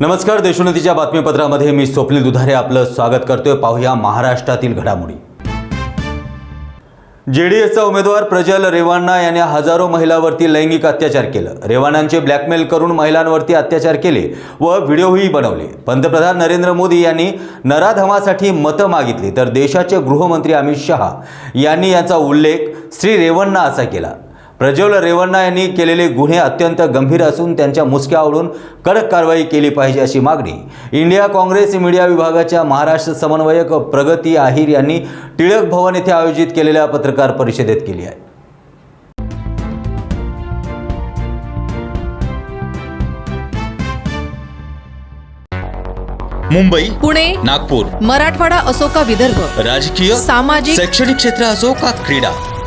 नमस्कार देशोन्नतीच्या बातमीपत्रामध्ये मी स्वप्नील दुधारे आपलं स्वागत करतोय. पाहूया महाराष्ट्रातील घडामोडी. जे डी एसचा उमेदवार प्रज्वल रेवाण्णा याने हजारो महिलांवरती लैंगिक अत्याचार केलं. रेवाण्णांचे ब्लॅकमेल करून महिलांवरती अत्याचार केले व व्हिडिओही बनवले. पंतप्रधान नरेंद्र मोदी यांनी नराधमासाठी मतं मागितली. तर देशाचे गृहमंत्री अमित शहा यांनी याचा उल्लेख श्री रेवण्णा असा केला. प्रज्वल रेवण्णा यांनी केलेले गुन्हे अत्यंत गंभीर असून त्यांच्या मुसक्यावरून कडक कारवाई केली पाहिजे अशी मागणी. इंडिया काँग्रेस मीडिया विभागाच्या महाराष्ट्र समन्वयक प्रगती आहिर यांनी टिळक भवन येथे आयोजित केलेल्या पत्रकार परिषदेत केली आहे. मुंबई पुणे नागपूर मराठवाडा असो का विदर्भ राजकीय सामाजिक शैक्षणिक क्षेत्र असो का क्रीडा